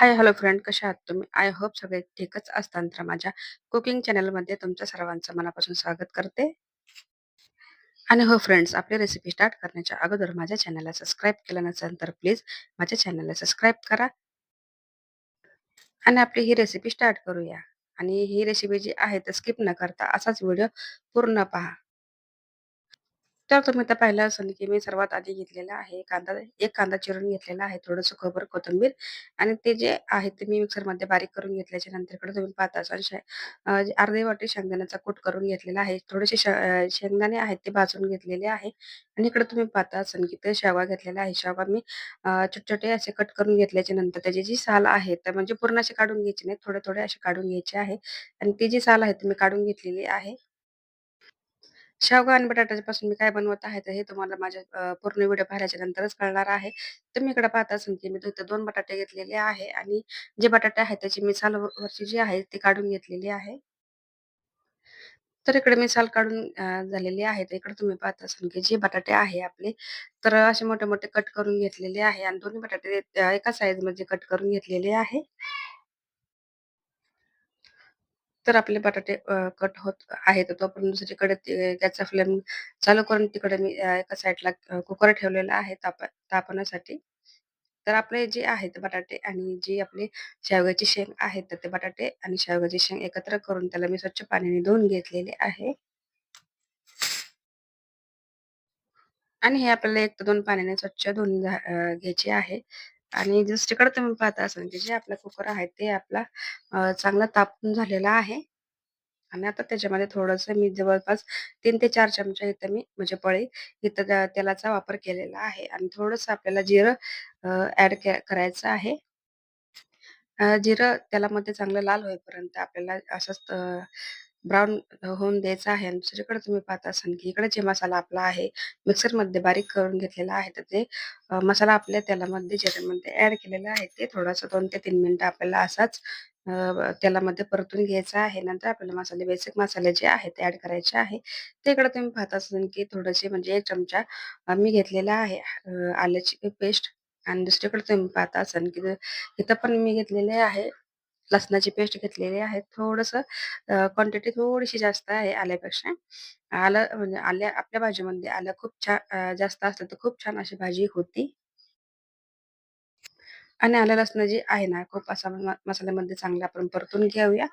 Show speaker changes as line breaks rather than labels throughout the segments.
हाय, hello friend कशा आहात तुम्ही? आय होप सगळे ठीकच असताना तर माझ्या कुकिंग चॅनलमध्ये तुमच्या सर्वांचं मनापासून स्वागत करते. आणि हो फ्रेंड्स, आपली रेसिपी स्टार्ट करण्याच्या अगोदर माझ्या चॅनलला सबस्क्राईब केलं नसेल तर प्लीज माझ्या चॅनलला सबस्क्राईब करा. आणि आपली ही रेसिपी स्टार्ट करूया. आणि ही रेसिपी जी आहे तर स्किप न करता असाच व्हिडिओ पूर्ण पहा. तर तुम्ही आता पाहिलं असेल की मी सर्वात आधी घेतलेला आहे कांदा एक कांदा चिरून घेतलेला आहे, थोडंसं खोबरं, कोथिंबीर आणि ते जे आहे ते मी मिक्सरमध्ये बारीक करून घेतल्याच्या नंतर इकडे तुम्ही पाहता असाल शे अ, वाटी शेंगदाण्याचा कूट करून घेतलेला आहे. थोडेसे शेंगदाणे आहेत ते भाजून घेतलेले आहे आणि इकडे तुम्ही पाहता असाल की ते शेवगा घेतलेला आहे. शेवगा मी अ, छोटे-छोटे असे कट करून घेतल्याच्या नंतर त्याची जी साल आहे तर म्हणजे पूर्ण असे काढून घ्यायचे नाही, थोडे-थोडे असे काढून घ्यायचे आहे आणि ती जी साल आहे ती मी काढून घेतलेली आहे. शेवगा आणि बटाट्यापासून मी काय बनवत आहे, तर हे तुम्हाला माझ्या अ, पूर्ण व्हिडिओ पाहिल्याच्या नंतरच कळणार आहे. तुम्ही इकडे पाहत असाल, की मी इथे 2 बटाटे घेतलेले आहे आणि जे बटाटे आहेत त्याची मी साल व वरची जी आहे ती काढून घेतलेली आहे. तर इकडे मी साल काढून अ, झालेली आहे. तर इकडे तुम्ही पाहत असाल, की जे बटाटे आहे आपले, तर असे मोठे-मोठे कट करून घेतलेले आहे आणि दोन्ही बटाटे अ, एका साइजमध्ये कट करून घेतलेले आहे. तर आपले बटाटे अ, कट होत आहेत. तोपर्यंत दुसरीकडे ते गॅसचा फ्लेम चालू करून तिकडे मी अ, एका साईडला अ, कुकर ठेवलेला आहे ताप तापवण्यासाठी. तर आपले जे आहेत बटाटे आणि जी आपली शेवग्याची शेंग आहे, तर ते बटाटे आणि शेवग्याची शेंग एकत्र करून त्याला मी स्वच्छ पाण्याने धुवून घेतलेले आहे. आणि हे आपल्याला 1 ते 2 पाण्याने स्वच्छ धुवून झा अ, घ्यायचे आहे. आणि दुसरीकडे तुम्ही पाहता असाल, की म्हणजे जे आपला कुकर आहे ते आपला चांगला तापून झालेला आहे. आणि आता त्याच्यामध्ये थोडंसं मी जवळपास तीन ते चार चमचा इथं मी म्हणजे पळी इथं तेलाचा वापर केलेला आहे आणि थोडंसं आपल्याला जिरं ऍड करायचं आहे. जिरं तेलामध्ये चांगलं लाल होईपर्यंत आपल्याला असंच ब्राउन होऊन द्यायचा आहे आणि दुसरीकडे तुम्ही पाहत असाल, की इकडे जे मसाला आपला आहे, मिक्सरमध्ये बारीक करून घेतलेला आहे, तर ते मसाला आपल्या तेलामध्ये ज्याच्यामध्ये ऍड केलेला आहे. ते थोडासा दोन ते तीन मिनिटं आपल्याला असाच अ, तेलामध्ये परतून घ्यायचा आहे. नंतर आपल्याला मसाले बेसिक मसाले जे आहेत ते ऍड करायचे आहे. ते इकडे तुम्ही पाहत असाल, की थोडेसे म्हणजे एक चमचा मी घेतलेला आहे आल्याची पेस्ट आणि दुसरीकडे तुम्ही पाहता असाल, की इथं पण मी घेतलेले आहे लसणाची पेस्ट घेतलेली आहे. थोडस क्वांटिटी थोडीशी जास्त आहे आल्यापेक्षा. आलं म्हणजे आल्या आपल्या भाजीमध्ये आलं खूप छान जास्त असलं तर खूप छान अशी भाजी होती. आणि आलं लसण जी आहे ना, खूप असा मसाल्यामध्ये चांगला आपण परतून घेऊया.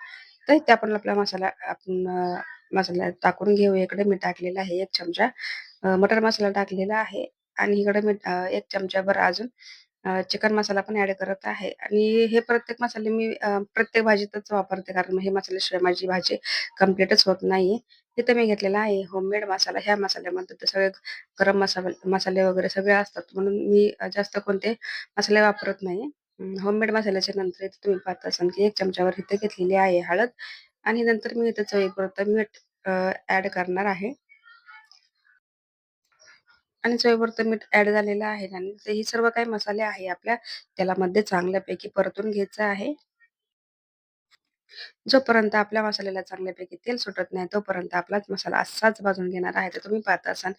तर ते आपण आपला मसाला आपण मसाला टाकून घेऊया. इकडे मी टाकलेला आहे एक चमचा मटर मसाला टाकलेला आहे आणि इकडे मी अ, 1 चमचाभर अजून अ, चिकन मसाला पण ॲड करत आहे आणि हे प्रत्येक मसाले मी अ, प्रत्येक भाजीतच वापरते कारण हे मसाल्याशिवाय माझी भाजी कंप्लीटच होत नाहीये. तिथे मी घेतलेला आहे होममेड मसाला. ह्या मसाल्यामध्ये तर सगळे गरम मसाले मसाले वगैरे सगळे असतात म्हणून मी अ, जास्त कोणते मसाले वापरत नाही. होममेड मसाल्याच्या नंतर इथे तुम्ही पाहत असाल की 1 चमच्यावर इथे घेतलेली आहे हळद आणि नंतर मी इथे चवीपुरतं मीठ अ, ॲड करणार आहे. आणि चवीपुरतं मीठ ॲड झालेलं आहे आणि ते हे सर्व काही मसाले आहे आपल्या तेलामध्ये चांगल्यापैकी परतून घ्यायचं आहे. जोपर्यंत आपल्या मसाल्याला चांगल्यापैकी तेल सुटत नाही, तोपर्यंत आपलाच मसाला असाच भाजून घेणार आहे. तर तुम्ही पाहत असाल,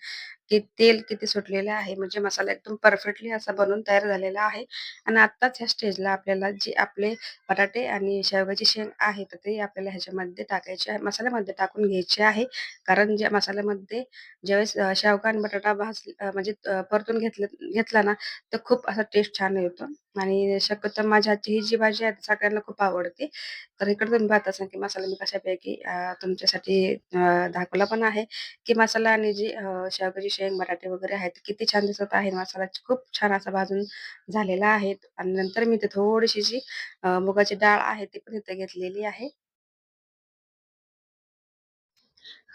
की तेल किती सुटलेलं आहे, म्हणजे मसाला एकदम परफेक्टली असा बनून तयार झालेला आहे. आणि आत्ताच ह्या स्टेजला आपल्याला जे आपले बटाटे आणि शेवगाची शेंग आहे, तर ते आपल्याला ह्याच्यामध्ये टाकायचे आहे, मसाल्यामध्ये टाकून घ्यायचे आहे. कारण ज्या मसाल्यामध्ये ज्यावेळेस शेवगा आणि बटाटा भाज म्हणजे परतून घेतलं घेतला ना, तर खूप असा टेस्ट छान येतो आणि शक्यतो माझ्या हातची ही जी भाजी आहे, ती सगळ्यांना खूप आवडते. तर इकडे तुम्ही पाहत असाल, की मसाला मी कशापैकी तुमच्यासाठी दाखवला पण आहे, की मसाला आणि जी शेवगाची शेंग, बटाटे वगैरे आहेत, किती छान दिसत आहे. मसाला खूप छान असा भाजून झालेला आहे आणि नंतर मी ते थोडीशी जी मुगाची डाळ आहे, ती पण इथे घेतलेली आहे.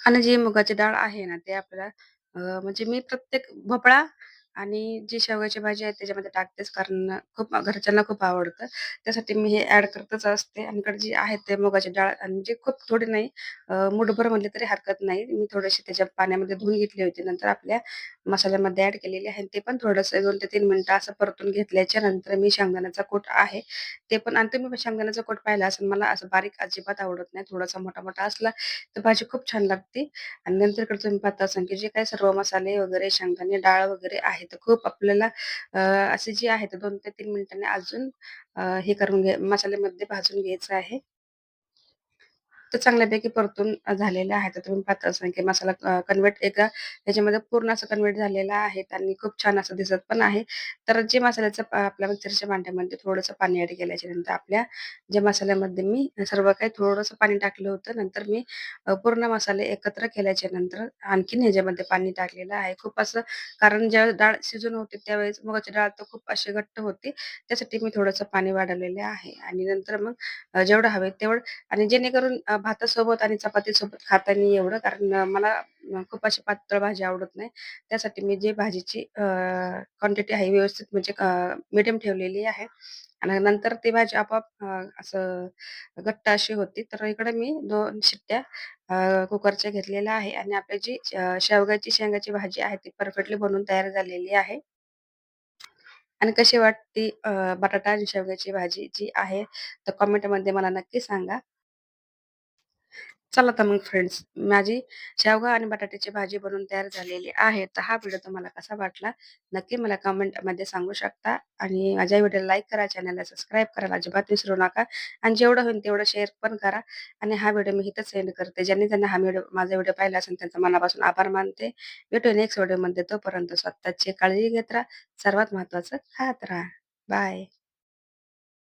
आणि जी मुगाची डाळ आहे ना, ते आपल्याला म्हणजे मी प्रत्येक भोपळा आणि जी शेवग्याची भाजी आहे त्याच्यामध्ये टाकतेच कारण खूप घरच्यांना खूप आवडतं. त्यासाठी मी हे ॲड करतच असते आणि इकडे जी आहे ते मुगाची डाळ आणि म्हणजे खूप थोडी नाही मुठभर म्हणले तरी हरकत नाही. मी थोडीशी त्याच्या पाण्यामध्ये धुवून घेतली होती. नंतर आपल्या मसाल्यामध्ये ऍड केलेले आहे. ते पण थोडंसं दोन ते तीन मिनिटं असं परतून घेतल्याच्या नंतर मी शेंगदाण्याचा कोट आहे, ते पण आणि तुम्ही शेंगदाण्याचा कोट पाहिला असेल. मला असं बारीक अजिबात आवडत नाही. थोडासा मोठा-मोठा असला तर भाजी खूप छान लागते आणि नंतर इकडे तुम्ही पाहता असाल, की जे काही सर्व मसाले वगैरे, शेंगदाणे, डाळ वगैरे आहे, तर खूप आपल्याला असे जे आहे ते दोन ते तीन मिनिटांनी अजून हे करून घ्या मसाल्यामध्ये भाजून घ्यायचं आहे. तर चांगल्यापैकी परतून झालेलं आहे. तर तुम्ही पाहता असाल, की मसाला कन्वर्ट एका ह्याच्यामध्ये पूर्ण असं कन्वर्ट झालेला आहे आणि खूप छान असं दिसत पण आहे. तर जे मसाल्याचं आपल्या मिक्सरच्या भांड्यामध्ये थोडंसं पाणी ॲड केल्याच्यानंतर आपल्या ज्या मसाल्यामध्ये मी सर्व काही थोडंसं पाणी टाकलं होतं. नंतर मी पूर्ण मसाले एकत्र केल्याच्यानंतर आणखीन ह्याच्यामध्ये पाणी टाकलेलं आहे. खूप असं कारण ज्या डाळ शिजून होते त्यावेळेस मुगाची डाळ तर खूप अशी घट्ट होती त्यासाठी मी थोडंसं पाणी वाढवलेले आहे आणि नंतर मग जेवढं हवे तेवढं आणि जेणेकरून भातासोबत आणि चपातीसोबत खाता नाही एवढं कारण मला खूप अशी पातळ भाजी आवडत नाही. त्यासाठी मी जे भाजीची क्वांटिटी आहे व्यवस्थित म्हणजे मीडियम ठेवलेली आहे आणि नंतर ती भाजी आपोआप असं घट्ट अशी होती. तर इकडे मी दोन शिट्ट्या कुकरच्या घेतलेल्या आहे आणि आपली जी शेवगाची शेंगाची भाजी आहे ती परफेक्टली बनवून तयार झालेली आहे. आणि कशी वाटते बटाटा आणि शेवग्याची भाजी जी आहे, तर कमेंटमध्ये मला नक्की सांगा. चला तर मग फ्रेंड्स, माझी शेवगा आणि बटाट्याची भाजी बनवून तयार झालेली आहे. तर हा व्हिडिओ तुम्हाला कसा वाटला, नक्की मला कमेंटमध्ये सांगू शकता आणि माझ्या व्हिडिओला लाईक करा, चॅनलला सबस्क्राईब करायला अजिबात विसरू नका आणि जेवढं होईल तेवढं शेअर पण करा आणि हा व्हिडिओ मी इथंच सेंड करते. ज्यांनी त्यांना हा व्हिडिओ माझा व्हिडिओ पाहिला असेल त्यांचा मनापासून आभार मानते. भेटू नेक्स्ट व्हिडिओमध्ये. तोपर्यंत स्वतःची काळजी घेत राहा. सर्वात महत्त्वाचं खात राहा. बाय.